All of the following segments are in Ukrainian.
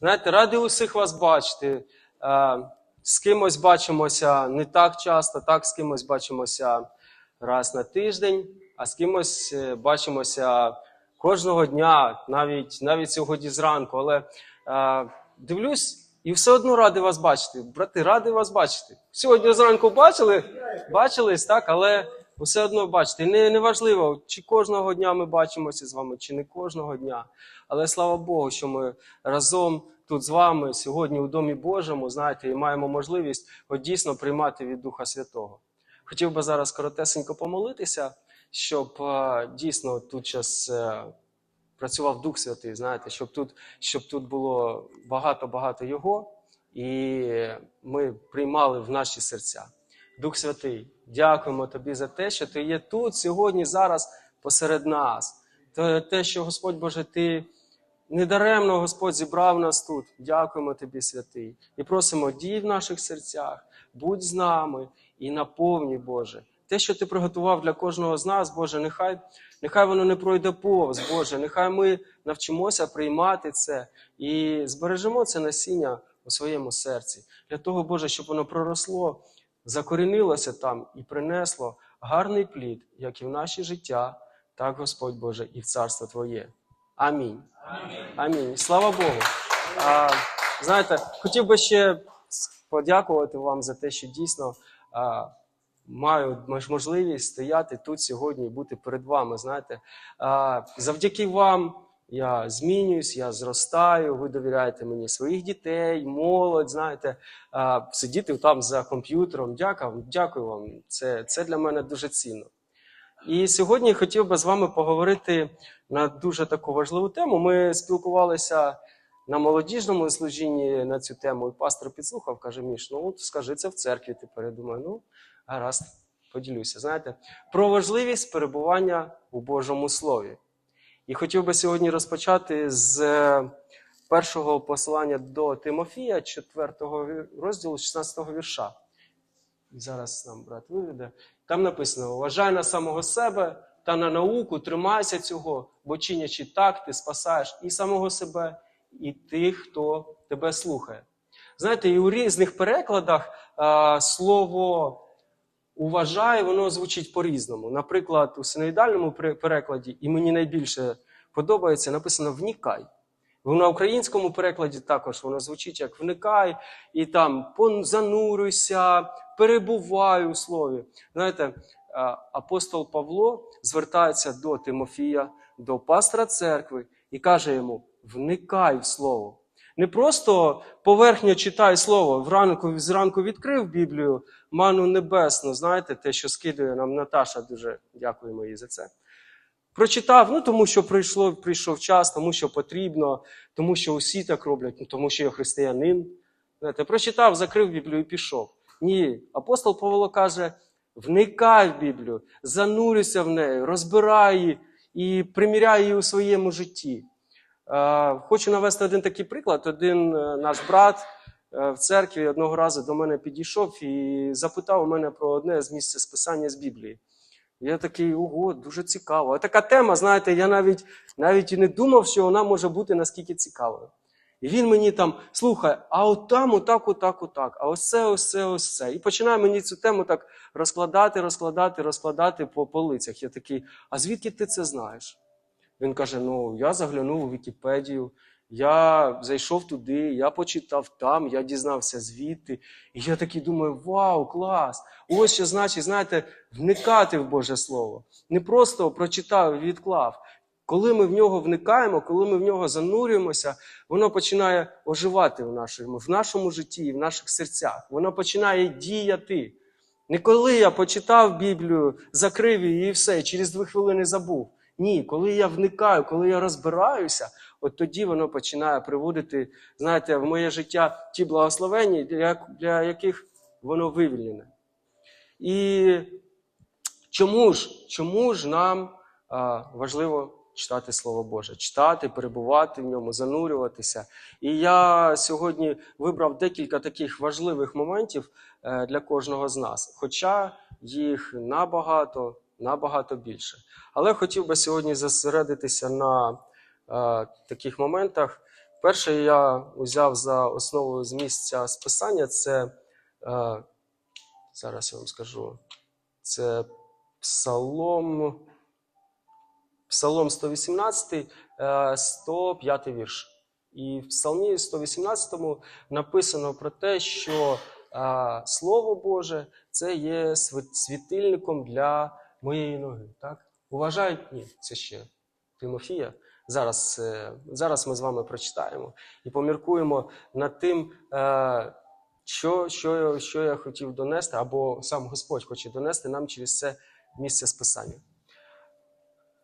Знаєте, радий усіх вас бачити. Е, З кимось бачимося не так часто, так з кимось бачимося раз на тиждень, а з кимось е, бачимося кожного дня, навіть, навіть сьогодні зранку. Але е, дивлюсь і все одно радий вас бачити. Брати, радий вас бачити. Сьогодні зранку бачили, бачились, так, але все одно бачите. Не, не важливо, чи кожного дня ми бачимося з вами, чи не кожного дня. Але слава Богу, що ми разом тут з вами сьогодні у Домі Божому, знаєте, і маємо можливість от дійсно приймати від Духа Святого. Хотів би зараз коротесенько помолитися, щоб е, дійсно тут час е, працював Дух Святий, знаєте, щоб тут, щоб тут було багато-багато Його, і ми приймали в наші серця. Дух Святий, дякуємо тобі за те, що ти є тут сьогодні, зараз посеред нас. Те, що Господь Боже, ти недаремно Господь зібрав нас тут. Дякуємо тобі, святий. І просимо, дій в наших серцях, будь з нами і наповнюй, Боже. Те, що ти приготував для кожного з нас, Боже, нехай, нехай воно не пройде повз, Боже, нехай ми навчимося приймати це і збережемо це насіння у своєму серці. Для того, Боже, щоб воно проросло, закорінилося там і принесло гарний плід, як і в наше життя, так, Господь Боже, і в царство Твоє. Амінь. Амінь. Слава Богу. А, знаєте, хотів би ще подякувати вам за те, що дійсно а, маю можливість стояти тут сьогодні і бути перед вами. Знаєте, а, завдяки вам я змінююсь, я зростаю. Ви довіряєте мені своїх дітей, молодь. Знаєте, сидіти там за комп'ютером. Дякую, вам. Це, це для мене дуже цінно. І сьогодні хотів би з вами поговорити на дуже таку важливу тему. Ми спілкувалися на молодіжному служінні на цю тему, і пастор підслухав, каже: Міш, ну от скажи це в церкві тепер. Я думаю, ну гаразд, поділюся. Знаєте, про важливість перебування у Божому Слові. І хотів би сьогодні розпочати з е, першого посилання до Тимофія, 4 розділу, 16 вірша. Зараз нам брат виведе. Там написано: вважай на самого себе та на науку, тримайся цього, бо чинячи так, ти спасаєш і самого себе, і тих, хто тебе слухає. Знаєте, і у різних перекладах а, слово уважай, воно звучить по-різному. Наприклад, у синоїдальному перекладі, і мені найбільше подобається, написано вникай. На українському перекладі також воно звучить як вникай, і там занурюйся, перебувай у слові. Знаєте, апостол Павло звертається до Тимофія, до пастора церкви і каже йому: вникай в слово. Не просто поверхня читай слово, вранку, зранку відкрив Біблію, ману небесну, знаєте, те, що скидує нам Наташа, дуже дякуємо їй за це. Прочитав, ну тому що прийшло, прийшов час, тому що потрібно, тому що усі так роблять, ну тому що я християнин. Знаєте, прочитав, закрив Біблію і пішов. Ні, апостол Павло каже: вникай в Біблію, занурюйся в неї, розбирай її і приміряй її у своєму житті. Е, Хочу навести один такий приклад. Один е, наш брат е, в церкві одного разу до мене підійшов і запитав у мене про одне з місць списання з Біблії. Я такий, ого, дуже цікаво. А така тема, знаєте, я навіть, навіть і не думав, що вона може бути наскільки цікавою. І він мені там слухай, а от там, отак, отак, отак, а ось це, ось це, ось це. І починає мені цю тему так розкладати, розкладати, розкладати по полицях. Я такий, а звідки ти це знаєш? Він каже: Ну, я заглянув у Вікіпедію, я зайшов туди, я почитав там, я дізнався звідти. І я такий думаю, вау, клас! Ось що значить, знаєте, вникати в Боже Слово. Не просто прочитав і відклав. Коли ми в нього вникаємо, коли ми в нього занурюємося, воно починає оживати в нашому, в нашому житті, в наших серцях. Воно починає діяти. Не коли я почитав Біблію, закрив її і все, через дві хвилини забув. Ні, коли я вникаю, коли я розбираюся, от тоді воно починає приводити, знаєте, в моє життя ті благословення, для, для яких воно вивільнене. І чому ж, чому ж нам а, важливо читати Слово Боже, читати, перебувати в ньому, занурюватися. І я сьогодні вибрав декілька таких важливих моментів е, для кожного з нас, хоча їх набагато, набагато більше. Але хотів би сьогодні зосередитися на е, таких моментах, перше я взяв за основу з місця списання, це е, зараз я вам скажу. Це Псалом, Псалом 118, е, 105 вірш. І в Псалмі 118 написано про те, що е, Слово Боже це є світильником для моєї ноги. Так? Уважають? Ні, це ще Тимофія. Зараз, е, зараз ми з вами прочитаємо і поміркуємо над тим, е, що, що, що я хотів донести, або сам Господь хоче донести нам через це місце списання.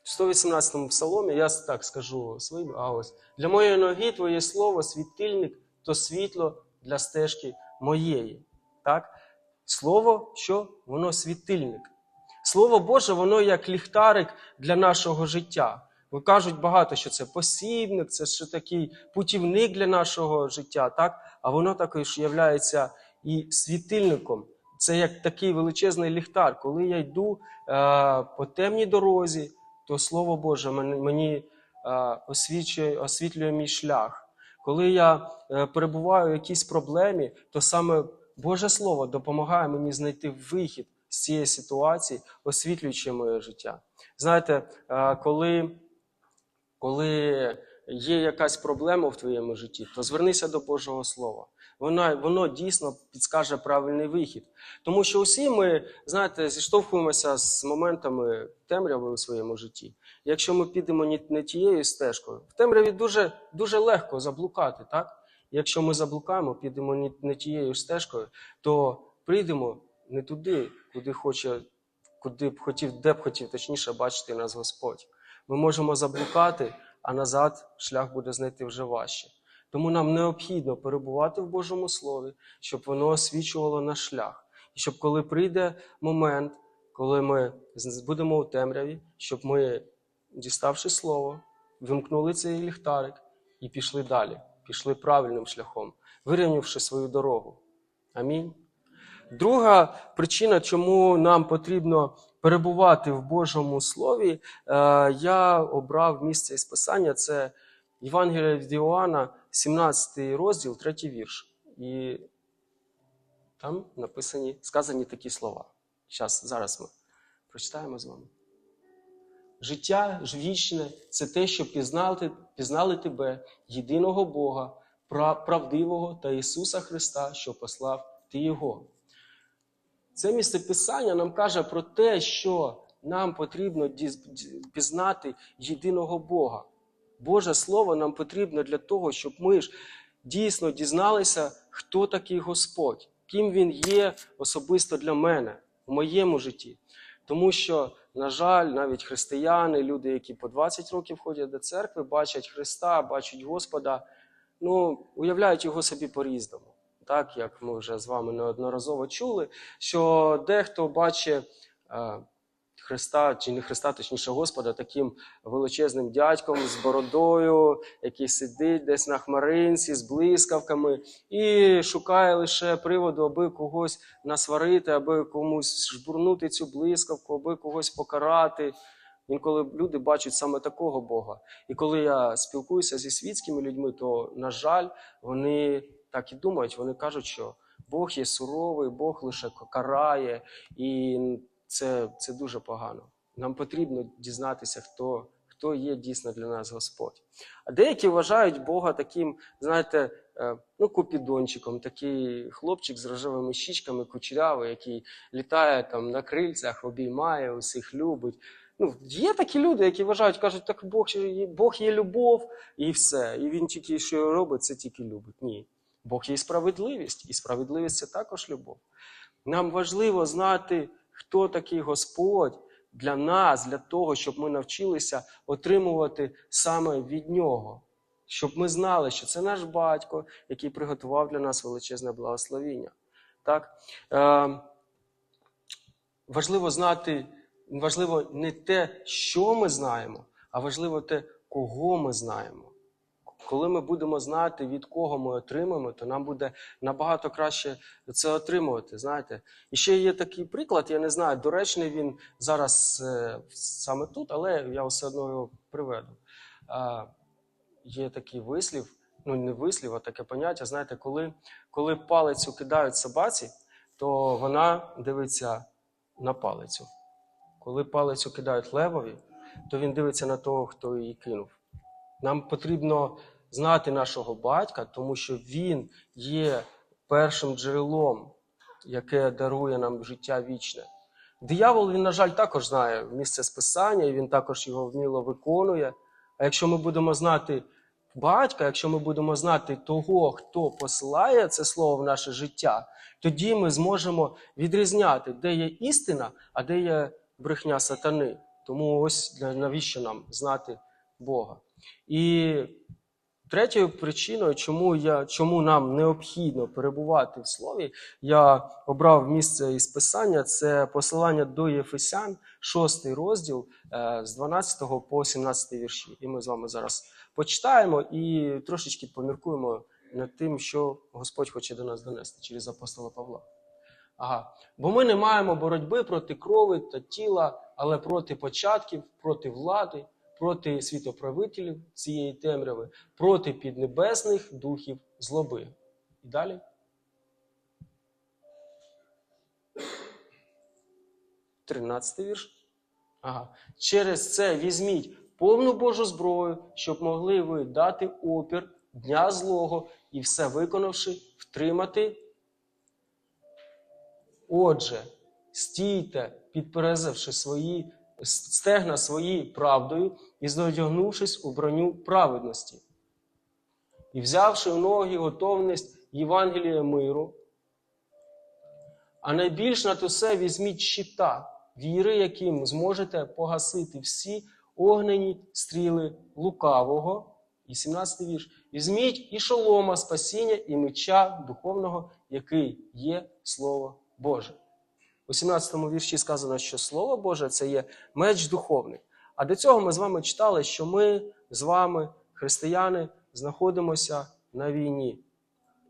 В 118 псаломі я так скажу своїм, а ось для моєї ноги твоє слово, світильник, то світло для стежки моєї. Так? Слово, що? Воно світильник. Слово Боже, воно як ліхтарик для нашого життя. Ви кажуть багато, що це посібник, це ще такий путівник для нашого життя, так? а воно також є і світильником. Це як такий величезний ліхтар. Коли я йду е, по темній дорозі, то Слово Боже мені е, освічує, освітлює мій шлях. Коли я е, перебуваю в якійсь проблемі, то саме Боже Слово допомагає мені знайти вихід з цієї ситуації, освітлюючи моє життя. Знаєте, е, коли, коли є якась проблема в твоєму житті, то звернися до Божого Слова. Воно, воно дійсно підскаже правильний вихід. Тому що усі ми, знаєте, зіштовхуємося з моментами темряви у своєму житті. Якщо ми підемо не, не тією стежкою, в темряві дуже, дуже легко заблукати, так? Якщо ми заблукаємо, підемо не, не тією стежкою, то прийдемо не туди, куди хоче, куди б хотів, де б хотів, точніше, бачити нас Господь. Ми можемо заблукати, а назад шлях буде знайти вже важче. Тому нам необхідно перебувати в Божому Слові, щоб воно освічувало наш шлях. І щоб коли прийде момент, коли ми будемо у темряві, щоб ми, діставши слово, вимкнули цей ліхтарик і пішли далі, пішли правильним шляхом, вирівнявши свою дорогу. Амінь. Друга причина, чому нам потрібно перебувати в Божому Слові, е, я обрав місце із Писання. Це Євангелія від Іоанна, 17 розділ, 3 вірш. І там написані, сказані такі слова. Щас, зараз ми прочитаємо з вами. Життя ж вічне це те, що пізнали, пізнали тебе, єдиного Бога, правдивого та Ісуса Христа, що послав Ти Його. Це місце Писання нам каже про те, що нам потрібно пізнати єдиного Бога. Боже Слово нам потрібно для того, щоб ми ж дійсно дізналися, хто такий Господь, ким Він є особисто для мене в моєму житті. Тому що, на жаль, навіть християни, люди, які по 20 років ходять до церкви, бачать Христа, бачать Господа, ну, уявляють його собі по-різному. Так, як ми вже з вами неодноразово чули, що дехто бачить е, Христа, чи не Христа, точніше Господа, таким величезним дядьком з бородою, який сидить десь на хмаринці з блискавками і шукає лише приводу, аби когось насварити, аби комусь жбурнути цю блискавку, аби когось покарати. Інколи люди бачать саме такого Бога. І коли я спілкуюся зі світськими людьми, то, на жаль, вони так і думають, вони кажуть, що Бог є суровий, Бог лише карає, і це, це дуже погано. Нам потрібно дізнатися, хто, хто є дійсно для нас Господь. А деякі вважають Бога таким, знаєте, е, ну, купідончиком, такий хлопчик з рожевими щічками, кучерявий, який літає там на крильцях, обіймає, усіх любить. Ну, є такі люди, які вважають, кажуть, так Бог, Бог є любов і все. І він тільки що робить, це тільки любить. Ні. Бог є справедливість, і справедливість це також любов. Нам важливо знати, хто такий Господь для нас, для того, щоб ми навчилися отримувати саме від Нього. Щоб ми знали, що це наш батько, який приготував для нас величезне благословіння. Так? Е, важливо знати, важливо не те, що ми знаємо, а важливо те, кого ми знаємо. Коли ми будемо знати, від кого ми отримаємо, то нам буде набагато краще це отримувати. Знаєте, і ще є такий приклад, я не знаю, доречний він зараз е, саме тут, але я все одно його приведу. Е, є такий вислів: ну не вислів, а таке поняття. Знаєте, коли, коли палицю кидають собаці, то вона дивиться на палицю. Коли палицю кидають левові, то він дивиться на того, хто її кинув. Нам потрібно знати нашого батька, тому що він є першим джерелом, яке дарує нам життя вічне. Диявол, він, на жаль, також знає місце списання, і він також його вміло виконує. А якщо ми будемо знати батька, якщо ми будемо знати того, хто посилає це слово в наше життя, тоді ми зможемо відрізняти, де є істина, а де є брехня сатани. Тому ось навіщо нам знати Бога. І третьою причиною, чому, я, чому нам необхідно перебувати в слові, я обрав місце із писання, це посилання до Єфесян, 6 розділ е, з 12 по 17 вірші. І ми з вами зараз почитаємо і трошечки поміркуємо над тим, що Господь хоче до нас донести через апостола Павла. Ага. Бо ми не маємо боротьби проти крови та тіла, але проти початків, проти влади, проти світоправителів цієї темряви, проти піднебесних духів злоби. І далі. Тринадцятий вірш. Ага. Через це візьміть повну Божу зброю, щоб могли ви дати опір дня злого і все виконавши, втримати Отже, стійте, підперезавши свої стегна свої правдою і зодягнувшись у броню праведності, і взявши в ноги готовність Євангелія миру, а найбільш над усе візьміть щита, віри, яким зможете погасити всі огнені стріли лукавого. І 17 вірш. Візьміть і шолома спасіння, і меча духовного, який є Слово Боже. У 17 вірші сказано, що Слово Боже це є меч духовний. А до цього ми з вами читали, що ми з вами, християни, знаходимося на війні.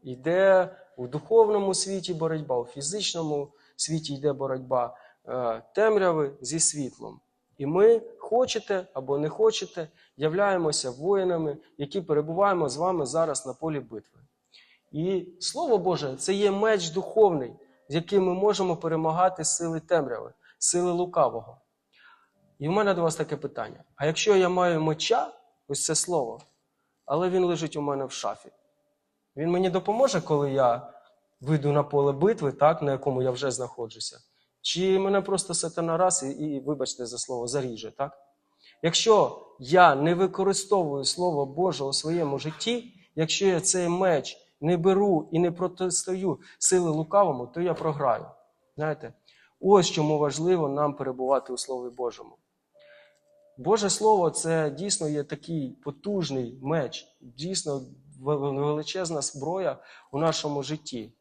Йде у духовному світі боротьба, у фізичному світі йде боротьба е, темряви зі світлом. І ми, хочете або не хочете, являємося воїнами, які перебуваємо з вами зараз на полі битви. І Слово Боже це є меч духовний, з яким ми можемо перемагати сили темряви, сили лукавого. І в мене до вас таке питання: а якщо я маю меча, ось це слово, але він лежить у мене в шафі, він мені допоможе, коли я вийду на поле битви, так, на якому я вже знаходжуся? Чи мене просто сатана раз і, і вибачте за слово, заріже, так? Якщо я не використовую Слово Боже у своєму житті, якщо я цей меч не беру і не протистою сили лукавому, то я програю. Знаєте, ось чому важливо нам перебувати у Слові Божому. Боже Слово це дійсно є такий потужний меч, дійсно величезна зброя у нашому житті.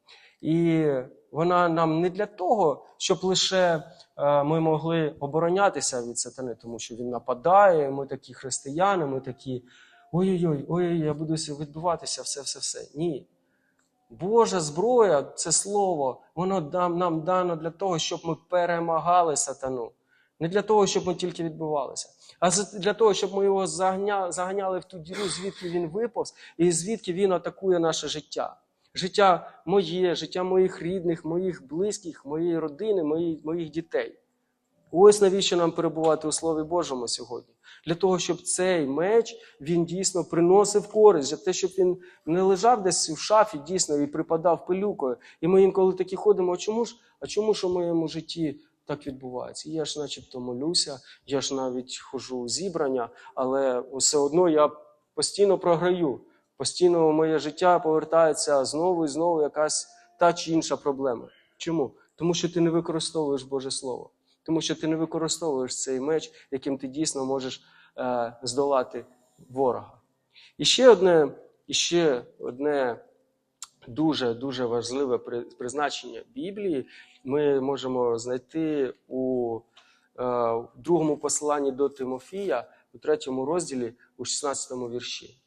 І вона нам не для того, щоб лише е, ми могли оборонятися від сатани, тому що він нападає, ми такі християни, ми такі ой-ой-ой, ой, я буду відбуватися, все-все-все. Ні. Божа зброя, це слово, воно нам, нам дано для того, щоб ми перемагали сатану. Не для того, щоб ми тільки відбувалися, а для того, щоб ми його заганяли, в ту діру, звідки він виповз, і звідки він атакує наше життя. Життя моє, життя моїх рідних, моїх близьких, моєї родини, моїх, моїх дітей. Ось навіщо нам перебувати у Слові Божому сьогодні? Для того, щоб цей меч він дійсно приносив користь, для те, щоб він не лежав десь в шафі дійсно і припадав пилюкою. І ми інколи такі ходимо, а чому ж, а чому ж у моєму житті так відбувається? Я ж начебто молюся, я ж навіть хожу у зібрання, але все одно я постійно програю. Постійно моє життя повертається знову і знову якась та чи інша проблема. Чому? Тому що ти не використовуєш Боже Слово. Тому що ти не використовуєш цей меч, яким ти дійсно можеш е, здолати ворога. І ще одне, ще одне дуже дуже важливе призначення Біблії ми можемо знайти у е, другому посланні до Тимофія, у третьому розділі, у 16 вірші.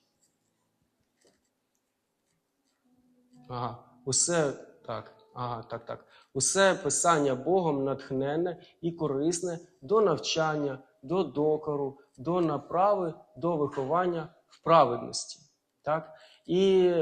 Ага, усе так. Ага, так, так. Усе писання Богом натхненне і корисне до навчання, до докору, до направи, до виховання в праведності. Так? І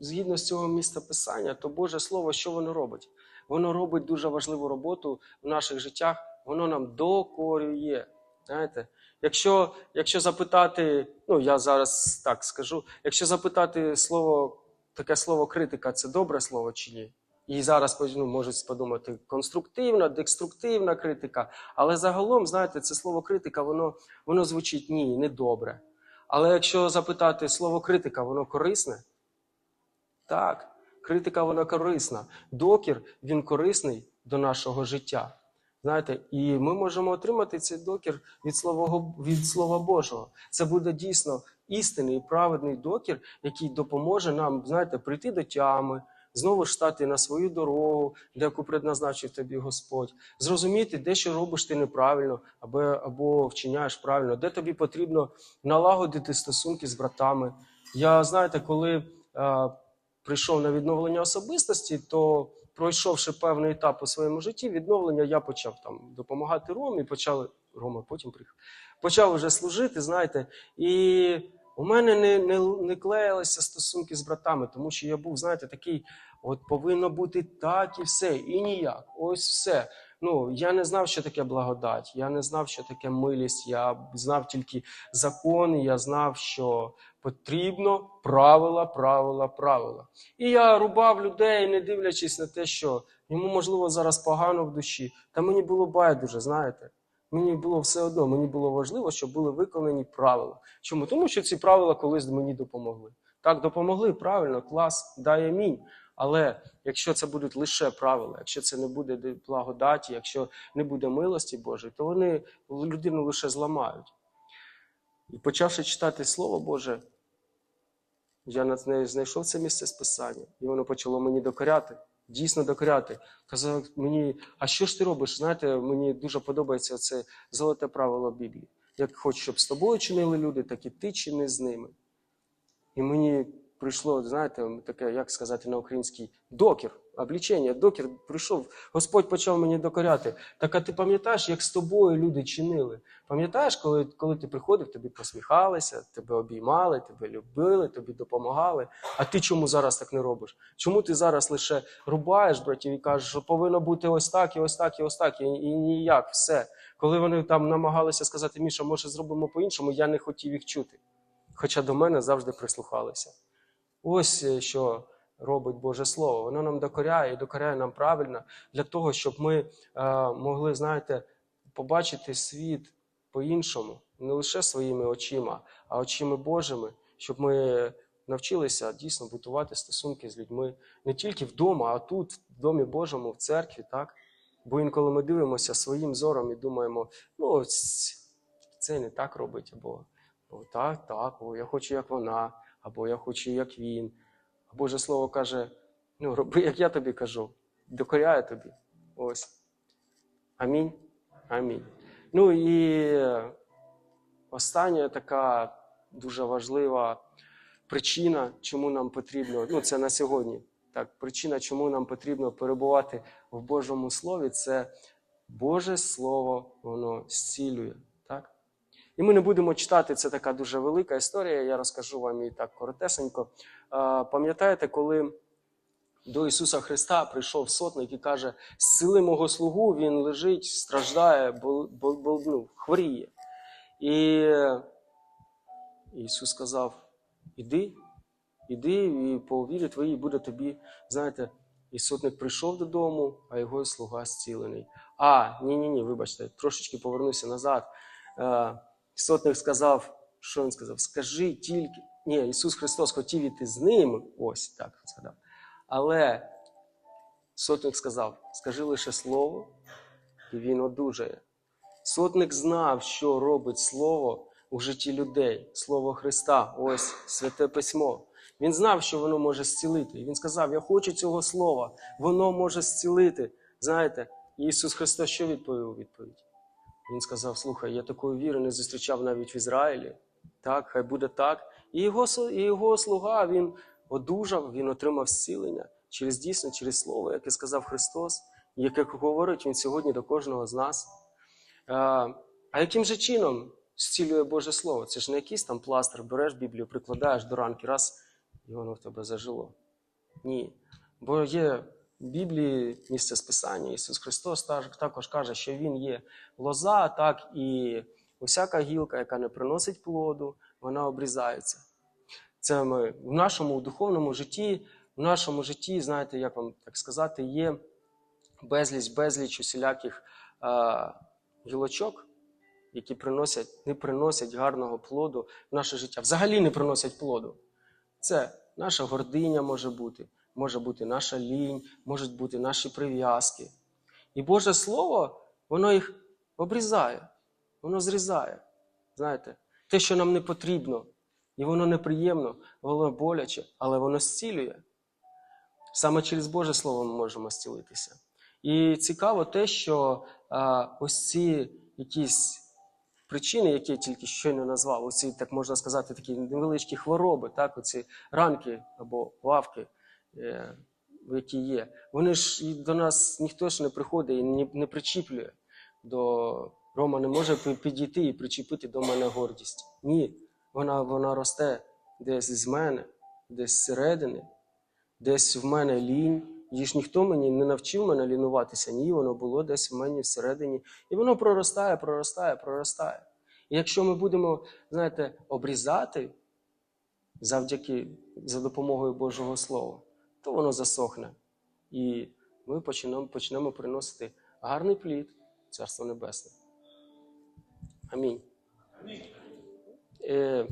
згідно з цього місця писання, то Боже Слово, що воно робить? Воно робить дуже важливу роботу в наших життях, воно нам докорює. Знаєте, якщо, якщо запитати, ну я зараз так скажу, якщо запитати слово, таке слово критика, це добре слово чи ні? І зараз ну, можуть подумати конструктивна, деструктивна критика. Але загалом, знаєте, це слово критика, воно, воно звучить ні, не добре. Але якщо запитати слово критика, воно корисне? Так, критика вона корисна. Докір він корисний до нашого життя. Знаєте, і ми можемо отримати цей докір від слова, від Слова Божого. Це буде дійсно істинний і праведний докір, який допоможе нам, знаєте, прийти до тями, знову ж стати на свою дорогу, де яку предназначив тобі Господь, зрозуміти, де що робиш ти неправильно, або, або вчиняєш правильно, де тобі потрібно налагодити стосунки з братами. Я знаєте, коли е, прийшов на відновлення особистості, то пройшовши певний етап у своєму житті, відновлення я почав там допомагати Ромі, почали Рома потім приїхав. Почав вже служити, знаєте, і у мене не, не, не клеїлися стосунки з братами, тому що я був, знаєте, такий, от повинно бути так і все, і ніяк. Ось все. Ну, я не знав, що таке благодать, я не знав, що таке милість, я знав тільки закони, я знав, що потрібно правила, правила, правила. І я рубав людей, не дивлячись на те, що йому, можливо, зараз погано в душі. Та мені було байдуже, знаєте. Мені було все одно, мені було важливо, щоб були виконані правила. Чому? Тому що ці правила колись мені допомогли. Так, допомогли, правильно, клас, дай амінь. Але якщо це будуть лише правила, якщо це не буде благодаті, якщо не буде милості Божої, то вони людину лише зламають. І почавши читати Слово Боже, я знайшов це місце списання, і воно почало мені докоряти, дійсно докоряти. Казав мені, а що ж ти робиш? Знаєте, мені дуже подобається це золоте правило Біблії. Як хочеш, щоб з тобою чинили люди, так і ти чини з ними. І мені прийшло, знаєте, таке, як сказати на українській, докір, облічення, докір прийшов, Господь почав мені докоряти. Так а ти пам'ятаєш, як з тобою люди чинили? Пам'ятаєш, коли, коли ти приходив, тобі посміхалися, тебе обіймали, тебе любили, тобі допомагали. А ти чому зараз так не робиш? Чому ти зараз лише рубаєш братів і кажеш, що повинно бути ось так, і ось так, і ось так, і, і ніяк, все. Коли вони там намагалися сказати, Міша, може зробимо по-іншому, я не хотів їх чути. Хоча до мене завжди прислухалися. Ось е, що робить Боже Слово. Воно нам докоряє і докоряє нам правильно для того, щоб ми е, могли, знаєте, побачити світ по-іншому, не лише своїми очима, а очима Божими, щоб ми навчилися дійсно будувати стосунки з людьми не тільки вдома, а тут, в домі Божому, в церкві, так? Бо інколи ми дивимося своїм зором і думаємо, ну, це не так робить, або так, так, о, я хочу, як вона, або я хочу, як він. А Боже Слово каже: ну, роби, як я тобі кажу, докоряю тобі. Ось. Амінь. Амінь. Ну і остання така дуже важлива причина, чому нам потрібно, ну це на сьогодні. Так, причина, чому нам потрібно перебувати в Божому Слові, це Боже Слово, воно зцілює. І ми не будемо читати, це така дуже велика історія, я розкажу вам її так коротесенько. Пам'ятаєте, коли до Ісуса Христа прийшов сотник і каже: зцили мого слугу, він лежить, страждає, бо, бо, бо, ну, хворіє. І Ісус сказав: Іди, іди, і по вірі твоїй буде тобі, знаєте, і сотник прийшов додому, а його слуга зцілений. А, ні-ні, ні, вибачте, трошечки повернуся назад. Сотник сказав, що він сказав? Скажи тільки. Ні, Ісус Христос хотів іти з ним, ось так сказав. Але сотник сказав: скажи лише слово, і він одужає. Сотник знав, що робить слово у житті людей, слово Христа, ось святе письмо. Він знав, що воно може зцілити. І він сказав: Я хочу цього слова, воно може зцілити. Знаєте, Ісус Христос що відповів у відповідь? Він сказав: Слухай, я такої віри не зустрічав навіть в Ізраїлі. Так, хай буде так. І його, і його слуга він одужав, він отримав зцілення через дійсно, через слово, яке сказав Христос, яке говорить Він сьогодні до кожного з нас. А яким же чином зцілює Боже Слово? Це ж не якийсь там пластир, береш Біблію, прикладаєш до ранки, раз і воно в тебе зажило. Ні. Бо є Біблії місце списання. Ісус Христос також каже, що Він є лоза, так і усяка гілка, яка не приносить плоду, вона обрізається. Це ми в нашому духовному житті, в нашому житті, знаєте, як вам так сказати, є безліч, безліч усіляких а, гілочок, які приносять, не приносять гарного плоду в наше життя. Взагалі не приносять плоду. Це наша гординя може бути, може бути наша лінь, можуть бути наші прив'язки. І Боже Слово, воно їх обрізає, воно зрізає. Знаєте, те, що нам не потрібно, і воно неприємно, воно боляче, але воно зцілює. Саме через Боже Слово ми можемо зцілитися. І цікаво те, що а, ось ці якісь причини, які я тільки щойно назвав, оці, так можна сказати, такі невеличкі хвороби, так, оці ранки або лавки, які є, вони ж до нас ніхто ж не приходить і не, не причіплює до Рома не може підійти і причепити до мене гордість. Ні, вона, вона росте десь з мене, десь зсередини, десь в мене лінь. Її ж ніхто мені не навчив мене лінуватися. Ні, воно було десь в мені всередині. І воно проростає, проростає, проростає. І якщо ми будемо, знаєте, обрізати завдяки за допомогою Божого Слова, то воно засохне. І ми почнемо, почнемо приносити гарний плід Царство Небесне. Амінь. Е,